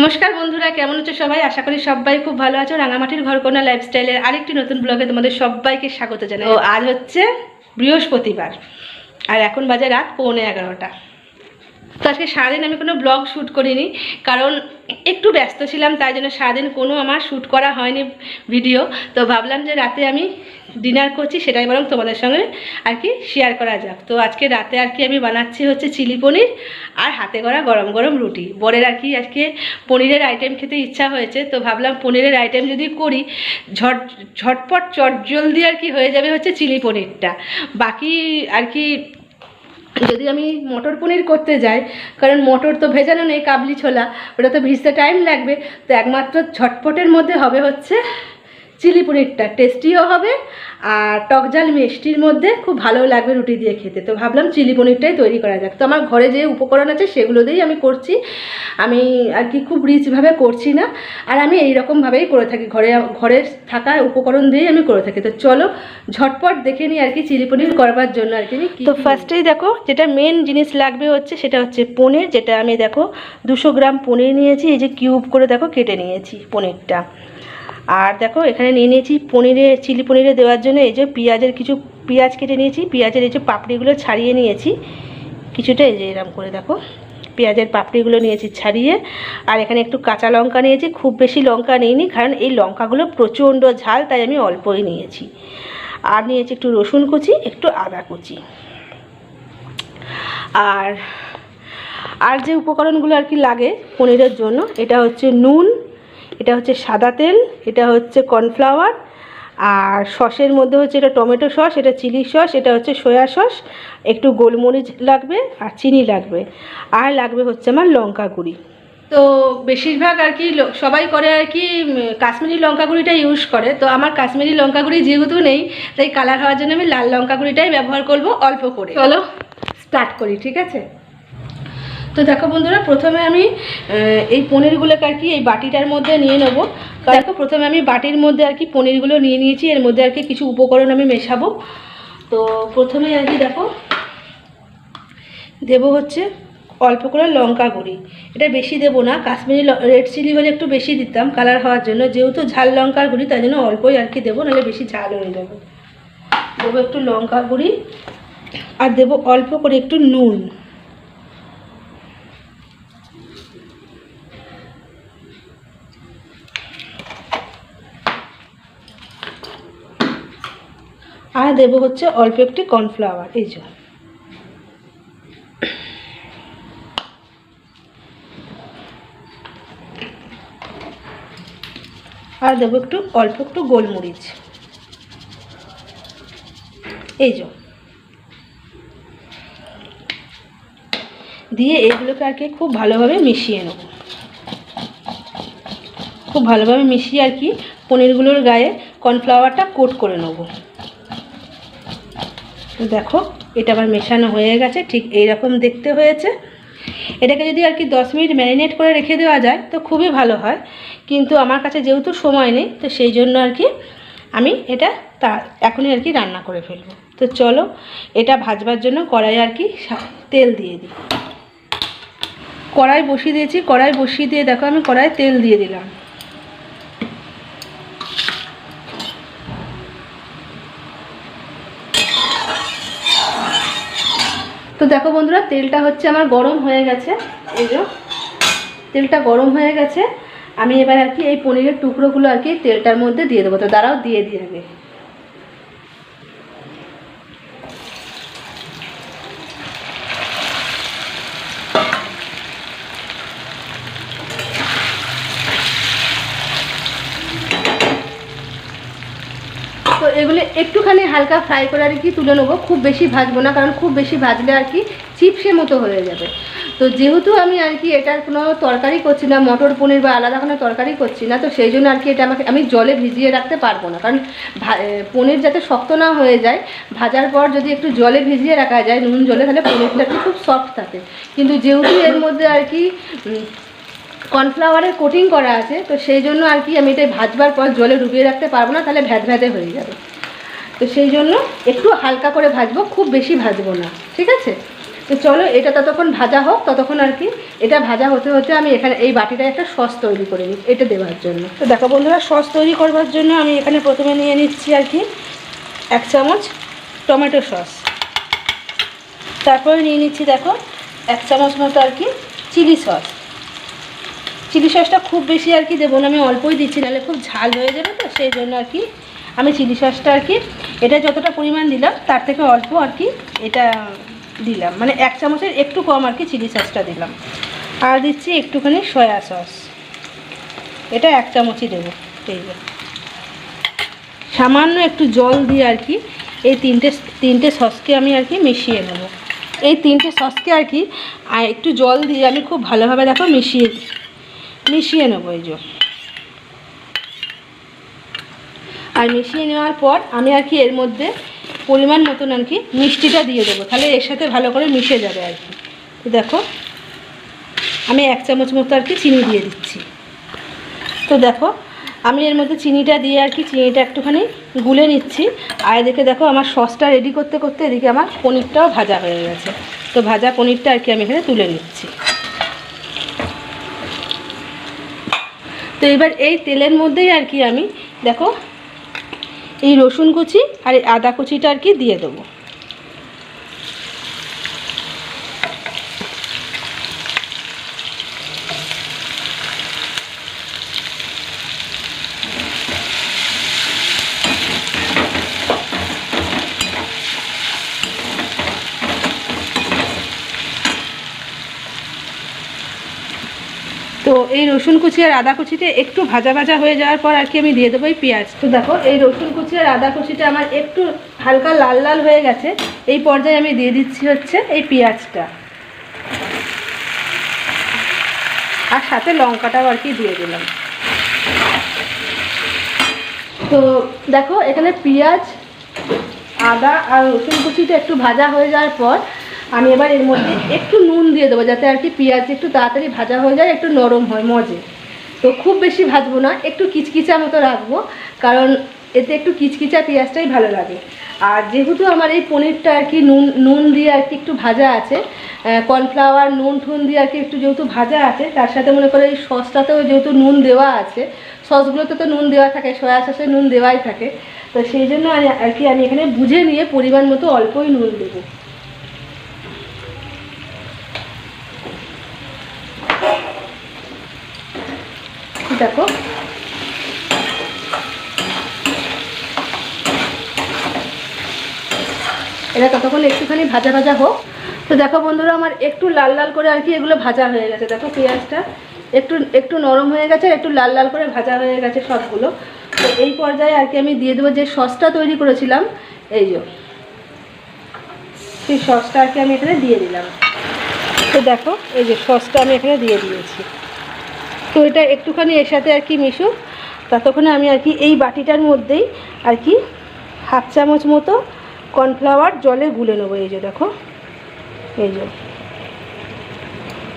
নমস্কার বন্ধুরা, কেমন হচ্ছে সবাই? আশা করি সবাই খুব ভালো আছো। রাঙামাটির ঘরকোনা লাইফস্টাইলের আরেকটি নতুন ব্লগে তোমাদের সবাইকে স্বাগত জানাই। ও আজ হচ্ছে বৃহস্পতিবার, আর এখন বাজে রাত পৌনে এগারোটা। তো আজকে সারাদিন আমি কোনো ব্লগ শ্যুট করিনি, কারণ একটু ব্যস্ত ছিলাম, তাই জন্য সারাদিন কোনো আমার শ্যুট করা হয়নি ভিডিও। তো ভাবলাম যে রাতে আমি ডিনার করছি, সেটাই বরং তোমাদের সঙ্গে আর কি শেয়ার করা যাক। তো আজকে রাতে আর কি আমি বানাচ্ছি হচ্ছে চিলি পনির আর হাতে করা গরম গরম রুটি। বরের আর কি আজকে পনিরের আইটেম খেতে ইচ্ছা হয়েছে, তো ভাবলাম পনিরের আইটেম যদি করি, ঝট, ঝটপট চট জলদি আর কি হয়ে যাবে হচ্ছে চিলি পনিরটা। বাকি আর কি যদি আমি মটর পনির করতে যাই, কারণ মটর তো ভেজানো নেই, কাবলি ছোলা, ওটা তো ভিজতে টাইম লাগবে, তো একমাত্র ছটপটের মধ্যে হবে হচ্ছে চিলি পনিরটা টেস্টিও হবে আর টকঝাল মিষ্টির মধ্যে খুব ভালো লাগবে রুটি দিয়ে খেতে। তো ভাবলাম চিলি পনিরটাই তৈরি করা যাক। তো আমার ঘরে যে উপকরণ আছে সেগুলো দিয়েই আমি করছি। আমি আর কি খুব রিচভাবে করছি না। আর আমি এই রকমভাবেই করে থাকি। ঘরে ঘরে থাকা উপকরণ দিয়েই আমি করে থাকি। তো চলো ঝটপট দেখে নিই আর কি চিলি পনির করবার জন্য আর কি। তো ফার্স্টেই দেখো, যেটা মেন জিনিস লাগবে হচ্ছে সেটা হচ্ছে পনির, যেটা আমি দেখো দুশো গ্রাম পনির নিয়েছি। এই যে কিউব করে দেখো কেটে নিয়েছি পনিরটা। আর দেখো, এখানে নিয়ে নিয়েছি পনিরে চিলি পনিরে দেওয়ার জন্য। এই যে পেঁয়াজের কিছু পেঁয়াজ কেটে নিয়েছি। পেঁয়াজের এই যে পাপড়িগুলো ছাড়িয়ে নিয়েছি। কিছুটা এই যে এরকম করে দেখো। পেঁয়াজের পাপড়িগুলো নিয়েছি ছাড়িয়ে। আর এখানে একটু কাঁচা লঙ্কা নিয়েছি। খুব বেশি লঙ্কা নিইনি, কারণ এই লঙ্কাগুলো প্রচণ্ড ঝাল, তাই আমি অল্পই নিয়েছি। আর নিয়েছি একটু রসুন কুচি, একটু আদা কুচি। আর আর যে উপকরণগুলো আর কি লাগে পনিরের জন্য, এটা হচ্ছে নুন এটা হচ্ছে সাদা তেল এটা হচ্ছে কর্নফ্লাওয়ার আর সসের মধ্যে হচ্ছে এটা টমেটো সস এটা চিলি সস এটা হচ্ছে সয়া সস একটু গোলমরিচ লাগবে আর চিনি লাগবে আর লাগবে হচ্ছে আমার লঙ্কা গুঁড়ি। তো বেশিরভাগ আর কি সবাই করে আর কি কাশ্মীরি লঙ্কা গুঁড়িটা ইউজ করে। তো আমার কাশ্মীরি লঙ্কা গুঁড়ি যেহেতু নেই তাই কালার হওয়ার জন্য আমি লাল লঙ্কা গুঁড়িটাই ব্যবহার করব অল্প করে। চলো স্টার্ট করি ঠিক আছে? তো দেখো বন্ধুরা, প্রথমে আমি এই পনিরগুলোকে আর কি এই বাটিটার মধ্যে নিয়ে নেব। দেখো, প্রথমে আমি বাটির মধ্যে আর কি পনিরগুলো নিয়ে নিয়েছি, এর মধ্যে আর কি কিছু উপকরণ আমি মেশাবো। তো প্রথমে আর কি দেখো, দেবো হচ্ছে অল্প করে লঙ্কা গুঁড়ি। এটা বেশি দেবো না, কাশ্মীরি রেড চিলি হলে একটু বেশি দিতাম কালার হওয়ার জন্য। যেহেতু ঝাল লঙ্কার গুঁড়ি, তাই জন্য অল্পই আর কি দেবো, নাহলে বেশি ঝাল হয়ে যাবে। দেবো একটু লঙ্কা গুঁড়ি, আর দেবো অল্প করে একটু নুন। আর দেব হচ্ছে অল্প একটি কর্নফ্লাওয়ার, এই যে আর দেবো একটু, অল্প একটু গোলমরিচ। এই যে দিয়ে এগুলোকে আর কি খুব ভালোভাবে মিশিয়ে নেব। খুব ভালোভাবে মিশিয়ে আর কি পনিরগুলোর গায়ে কর্নফ্লাওয়ারটা কোট করে নেব। দেখো, এটা আবার মেশানো হয়ে গেছে, ঠিক এই রকম দেখতে হয়েছে। এটাকে যদি আর কি দশ মিনিট ম্যারিনেট করে রেখে দেওয়া যায়, তো খুবই ভালো হয়। কিন্তু আমার কাছে যেহেতু সময় নেই, তো সেই জন্য আর কি আমি এটা তা, এখনই আর কি রান্না করে ফেলব। তো চলো, এটা ভাজবার জন্য কড়াই আর কি তেল দিয়ে দিই। কড়াই বসিয়ে দিয়েছি, কড়াই বসিয়ে দিয়ে দেখো আমি কড়াই তেল দিয়ে দিলাম। তো দেখো বন্ধুরা, তেলটা হচ্ছে আমার গরম হয়ে গেছে। এই যে, তেলটা গরম হয়ে গেছে। আমি এবার আর কি এই পনিরের টুকরোগুলো আর কি তেলটার মধ্যে দিয়ে দেবো। তো দাঁড়াও, দিয়ে দিয়ে আগে তো এগুলো একটুখানি হালকা ফ্রাই করে আর কি তুলে নেব। খুব বেশি ভাজবো না, কারণ খুব বেশি ভাজলে আর কি চিপসের মতো হয়ে যাবে। তো যেহেতু আমি আর কি এটার কোনো তরকারি করছি না, মটর পনির বা আলাদা কোনো তরকারি করছি না, তো সেই জন্য আর কি এটা আমাকে আমি জলে ভিজিয়ে রাখতে পারব না। কারণ পনির যাতে শক্ত না হয়ে যায়, ভাজার পর যদি একটু জলে ভিজিয়ে রাখা যায়, নুন জলে, তাহলে পনিরটা খুব সফট থাকে। কিন্তু যেহেতু এর মধ্যে আর কি কর্নফ্লাওয়ারের কোটিং করা আছে, তো সেই জন্য আর কি আমি এটা ভাজবার পর জলে ডুবিয়ে রাখতে পারব না, তাহলে ভ্যাদ ভ্যাদে হয়ে যাবে। তো সেই জন্য একটু হালকা করে ভাজবো, খুব বেশি ভাজবো না, ঠিক আছে? তো চলো, এটা ততক্ষণ ভাজা হোক, ততক্ষণ আর কি, এটা ভাজা হতে হতে আমি এখানে, এই বাটিটা একটা সস তৈরি করে নিই, এটা দেওয়ার জন্য। তো দেখো বন্ধুরা, সস তৈরি করবার জন্য আমি এখানে প্রথমে নিয়ে নিচ্ছি আর কি, এক চামচ টমেটো সস। তারপরে নিয়ে নিচ্ছি, দেখো, এক চামচ মতো আর কি চিলি সস। চিলি সসটা খুব বেশি আর কি দেবো না, আমি অল্পই দিচ্ছি, নাহলে খুব ঝাল হয়ে যাবে তো, সেই জন্য আর কি আমি চিলি সসটা আর কি এটা যতটা পরিমাণ দিলাম, তার থেকে অল্প আর কি এটা দিলাম। মানে এক চামচের একটু কম আর কি চিলি সসটা দিলাম। আর দিচ্ছি একটুখানি সয়া সস। এটা এক চামচই দেবো এই সামান্য একটু জল দিয়ে আর কি এই তিনটে তিনটে সসকে আমি আর কি মিশিয়ে নেব। এই তিনটে সসকে আর কি একটু জল দিয়ে আমি খুব ভালোভাবে দেখো মিশিয়ে মিশিয়ে নেব এই যে। আর মিশিয়ে নেওয়ার পর আমি আর কি এর মধ্যে পরিমাণ মতন আর কি মিষ্টিটা দিয়ে দেবো। তাহলে এর সাথে ভালো করে মিশে যাবে আর কি। তো দেখো, আমি এক চামচ মতো আর কি চিনি দিয়ে দিচ্ছি। তো দেখো, আমি এর মধ্যে চিনিটা দিয়ে আর কি চিনিটা একটুখানি গুলে নিচ্ছি। আর এদিকে দেখো, আমার সসটা রেডি করতে করতে এদিকে আমার পনিরটাও ভাজা হয়ে গেছে। তো ভাজা পনিরটা আর কি আমি এখানে তুলে নিচ্ছি। তো এবার এই তেলের মধ্যেই আর কি আমি দেখো এই রসুন কুচি আর এই আদা কুচিটা আর কি দিয়ে দেবো তো এই রসুন কুচি আর আদা কুচিটা একটু ভাজা ভাজা হয়ে যাওয়ার পর আর কি আমি দিয়ে দেবো এই পেঁয়াজ। তো দেখো, এই রসুন কুচি আর আদা কুচিটা আমার একটু হালকা লাল লাল হয়ে গেছে। এই পর্যায়ে আমি দিয়ে দিচ্ছি হচ্ছে এই পেঁয়াজটা। আর সাথে লঙ্কাটাও আর কি দিয়ে দিলাম। তো দেখো, এখানে পেঁয়াজ, আদা আর রসুন কুচিটা একটু ভাজা হয়ে যাওয়ার পর আমি এবার এর মধ্যে একটু নুন দিয়ে দেবো, যাতে আর কি পেঁয়াজ একটু তাড়াতাড়ি ভাজা হয়ে যায়, একটু নরম হয় মজে। তো খুব বেশি ভাজবো না, একটু কিচকিচা মতো রাখব, কারণ এতে একটু কিচকিচা পেঁয়াজটাই ভালো লাগে। আর যেহেতু আমার এই পনিরটা আর কি নুন নুন দিয়ে আর কি একটু ভাজা আছে কর্নফ্লাওয়ার, নুন ঠুন দিয়ে আর কি একটু যেহেতু ভাজা আছে, তার সাথে মনে করে এই সসটাতেও যেহেতু নুন দেওয়া আছে, সসগুলোতে তো নুন দেওয়া থাকে, সয়া সসে নুন দেওয়াই থাকে। তো সেই জন্য আর- কি, আমি এখানে বুঝে নিয়ে পরিমাণ মতো অল্পই নুন দেবো দেখো এটা ততক্ষণ একটুখানি ভাজা ভাজা হোক। তো দেখো বন্ধুরা, আমার একটু লাল লাল করে আর কি এগুলো ভাজা হয়ে গেছে। দেখো পেঁয়াজটা একটু একটু নরম হয়ে গেছে একটু লাল লাল করে ভাজা হয়ে গেছে সবগুলো। তো এই পর্যায়ে আর কি আমি দিয়ে দেবো যে সসটা তৈরি করেছিলাম, এই যে। সেই সসটা আর কি আমি এখানে দিয়ে দিলাম। তো দেখো, এই যে সসটা আমি এখানে দিয়ে দিয়েছি। তো এটা একটুখানি এর সাথে আর কি মিশুক। ততক্ষণে আমি আর কি এই বাটিটার মধ্যেই আর কি হাফ চামচ মতো কর্নফ্লাওয়ার জলে গুলে নেব, এই যে দেখো, এই যে।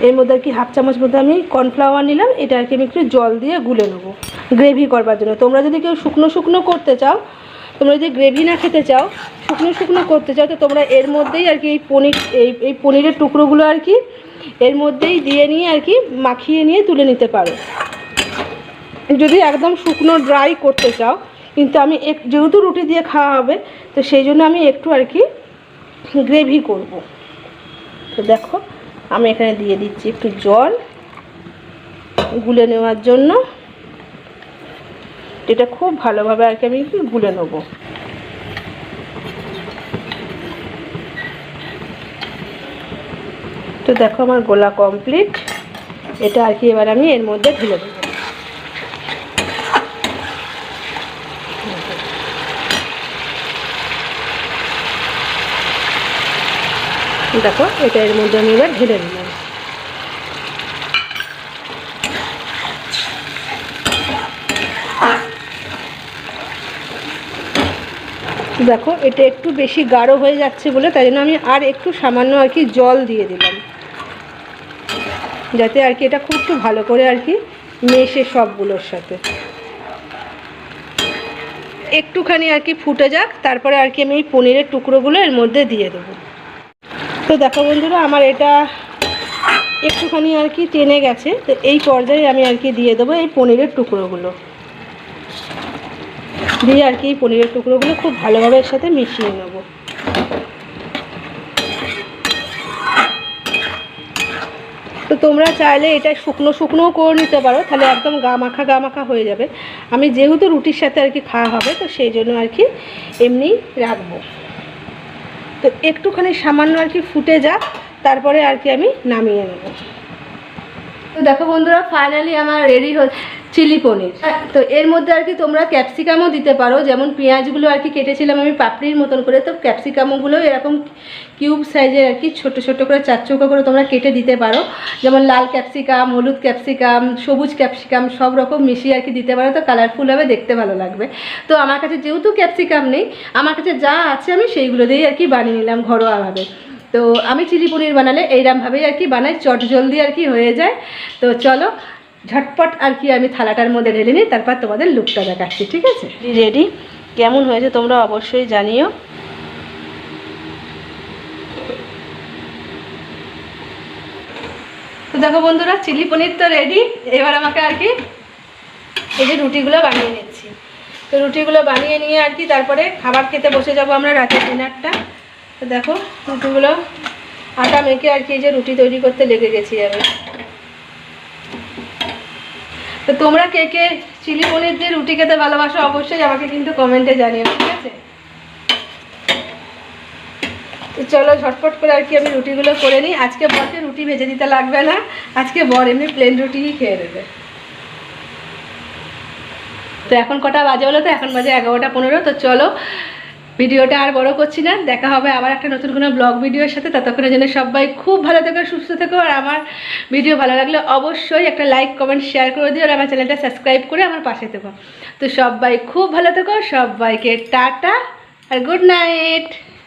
এর মধ্যে আর কি হাফ চামচ মধ্যে আমি কর্নফ্লাওয়ার নিলাম, এটা আর কি আমি একটু জল দিয়ে গুলে নেব, গ্রেভি করবার জন্য। তোমরা যদি কেউ শুকনো শুকনো করতে চাও, তোমরা যদি গ্রেভি না খেতে চাও, শুকনো শুকনো করতে চাও, তো তোমরা এর মধ্যেই আর কি এই পনির, এই এই পনিরের টুকরোগুলো আর কি এর মধ্যেই দিয়ে নিয়ে আর কি মাখিয়ে নিয়ে তুলে নিতে পারো। যদি একদম শুকনো ড্রাই করতে চাও কিন্তু আমি এক, যেহেতু রুটি দিয়ে খাওয়া হবে, তো সেই জন্য আমি একটু আর কি গ্রেভি করব। তো দেখো, আমি এখানে দিয়ে দিচ্ছি একটু জল গুলে নেওয়ার জন্য। এটা খুব ভালোভাবে আর কি আমি গুলে নেব। তো দেখো আমার গোলা কমপ্লিট এটা আর কি এবার আমি এর মধ্যে ঢেলে দেবো। দেখো, এটা এর মধ্যে আমি এবার ঢেলে দিলাম দেখো, এটা একটু বেশি গাঢ় হয়ে যাচ্ছে বলে, তাই জন্য আমি আর একটু সামান্য আর কি জল দিয়ে দিলাম। যাতে আর কি এটা খুব একটু ভালো করে আর কি মেশে সবগুলোর সাথে। একটুখানি আর কি ফুটে যাক, তারপরে আর কি আমি এই পনিরের টুকরোগুলো এর মধ্যে দিয়ে দেবো। তো দেখো বন্ধুরা, আমার এটা একটুখানি আর কি টেনে গেছে। তো এই পর্যায়ে আমি আর কি দিয়ে দেবো এই পনিরের টুকরোগুলো। দিয়ে আর কি এই পনিরের টুকরোগুলো খুব ভালোভাবে এর সাথে মিশিয়ে নেব। তো তোমরা চাইলে এটা শুকনো শুকনোও করে নিতে পারো, তাহলে একদম গা মাখা গা মাখা হয়ে যাবে। আমি যেহেতু রুটির সাথে আর কি খাওয়া হবে, তো সেই জন্য আর কি এমনি রাখব। তো একটুখানি সামান্য আর কি ফুটে যাক, তারপরে আর কি আমি নামিয়ে নেব। তো দেখো বন্ধুরা ফাইনালি আমার রেডি হচ্ছে চিলি পনির। তো এর মধ্যে আর কি তোমরা ক্যাপসিকামও দিতে পারো, যেমন পেঁয়াজগুলো আর কি কেটেছিলাম আমি পাপড়ির মতন করে, তো ক্যাপসিকামগুলো এরকম কিউব সাইজের আর কি ছোটো ছোটো করে, চার চৌকো করে তোমরা কেটে দিতে পারো। যেমন লাল ক্যাপসিকাম হলুদ ক্যাপসিকাম সবুজ ক্যাপসিকাম সব রকম মিশিয়ে আর কি দিতে পারো, তো কালারফুল হবে, দেখতে ভালো লাগবে। তো আমার কাছে যেহেতু ক্যাপসিকাম নেই, আমার কাছে যা আছে আমি সেইগুলো দিয়েই আর কি বানিয়ে নিলাম ঘরোয়াভাবে। তো আমি চিলি পনির বানালে এইরমভাবেই আর কি বানাই চট জলদি আর কি হয়ে যায়। তো চলো ঝটপট আর কি আমি থালাটার মধ্যে ঢেলে নিই তারপর তোমাদের লুকটা দেখাচ্ছি ঠিক আছে? রেডি কেমন হয়েছে তোমরা অবশ্যই জানিও। তো দেখো বন্ধুরা চিলি পনির তো রেডি এবার আমাকে আর কি এই যে রুটিগুলো বানিয়ে নিচ্ছি। তো রুটিগুলো বানিয়ে নিয়ে আর কি তারপরে খাবার খেতে বসে যাব আমরা রাতের ডিনারটা। তো দেখো রুটিগুলো আটা মেখে আর কি এই যে রুটি তৈরি করতে লেগে গেছি আমি। তো তোমরা কে কে চিলি পনির দিয়ে রুটি খেতে ভালোবাসো অবশ্যই আমাকে কিন্তু কমেন্টে জানিও, ঠিক আছে? তো চলো ঝটপট করে আর কি আমি রুটিগুলো করে নিই। আজকে বরকে রুটি ভেজে দিতে লাগবে না, আজকে বর এমনি প্লেন রুটিই খেয়ে দেবে তো এখন কটা বাজে হলো তো? এখন বাজে এগারোটা পনেরো, তো চলো ভিডিওটা আর বড় করছি না। দেখা হবে আবার একটা নতুন কোনো ব্লগ ভিডিওর সাথে। ততক্ষণের জন্য সবাই খুব ভালো থেকো, সুস্থ থেকো। আর আমার ভিডিও ভালো লাগলে অবশ্যই একটা লাইক কমেন্ট শেয়ার করে দিও। আর আমার চ্যানেলটা সাবস্ক্রাইব করে আমার পাশে থেকো। তো সবাই খুব ভালো থেকো। সবাইকে টাটা আর গুড নাইট